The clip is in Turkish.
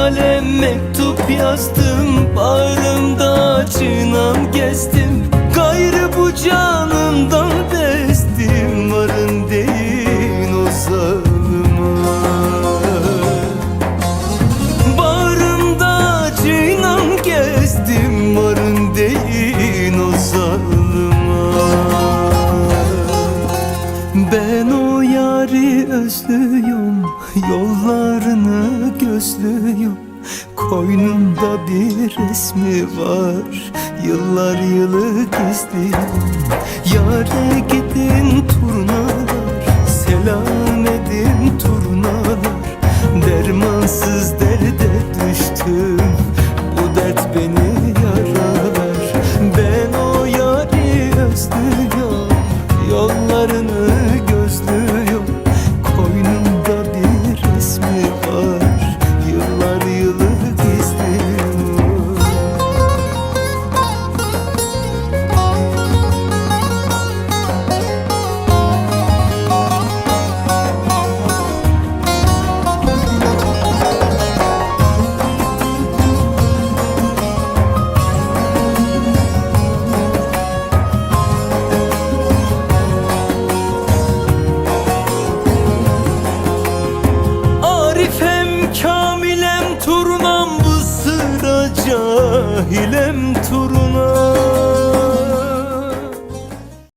Kalem mektup yazdım. Bağrımda çınam gezdim ben o yari özlüyorum Yollarını gözlüyorum Koynumda bir resmi var Yıllar yılı gizliyorum Yare gidin turnalar Selam hilem turuna